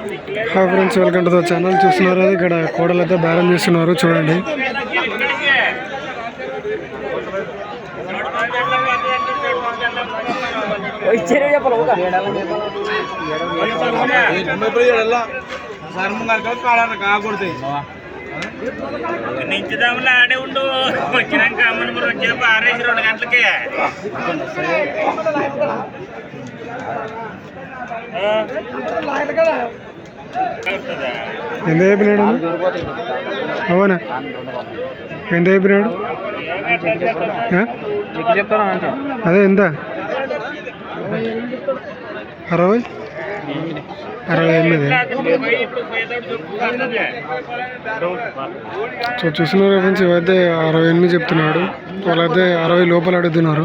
Hi friends welcome to the channel చూస్తున్నారు ఇక్కడ కోడలు అయితే బేరం చేస్తున్నారు చూడండి. నించుదాములా ఆడే ఉండు వచ్చినాక అమ్మని మరి వచ్చేపు ఆరేసి రెండు గంటలకే ఎంత అయిపోయినాడు అవునా? ఎంత అయిపోయినాడు అదే ఎంత? అరవై? అరవై ఎనిమిది. సో చూస్తున్నారు ఫ్రెండ్స్ ఇవైతే అరవై ఎనిమిది చెప్తున్నాడు. వాళ్ళైతే అరవై లోపల అడుగుతున్నారు.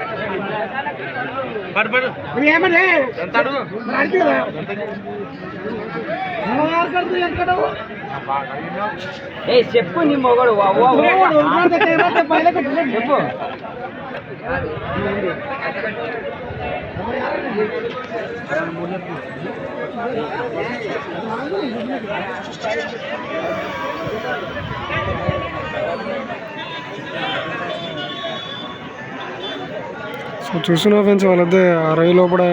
తీసుకోమని చిన్నమ్మని ఫోన్ చేయమని చెప్తాను. బరు బరు ఎంత అడుగు ఏ చెప్పు నీ మొగడు వా- వా- సో చూస్తున్నారు ఫ్రెండ్స్ వాళ్ళైతే అరవై లోపల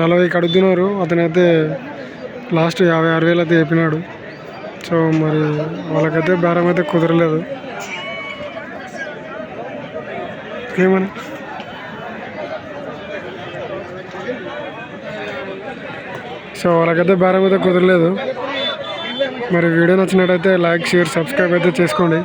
నలభైకి అడుగుతున్నారు. అతనైతే లాస్ట్ యాభై ఆరు వేలు అయితే చెప్పినాడు. సో మరి వాళ్ళకైతే బేరం అయితే కుదరలేదు. ఏమని? సో వాళ్ళకైతే బేరం అయితే కుదరలేదు. మరి వీడియో నచ్చినట్టయితే లైక్ షేర్ సబ్స్క్రైబ్ అయితే చేసుకోండి.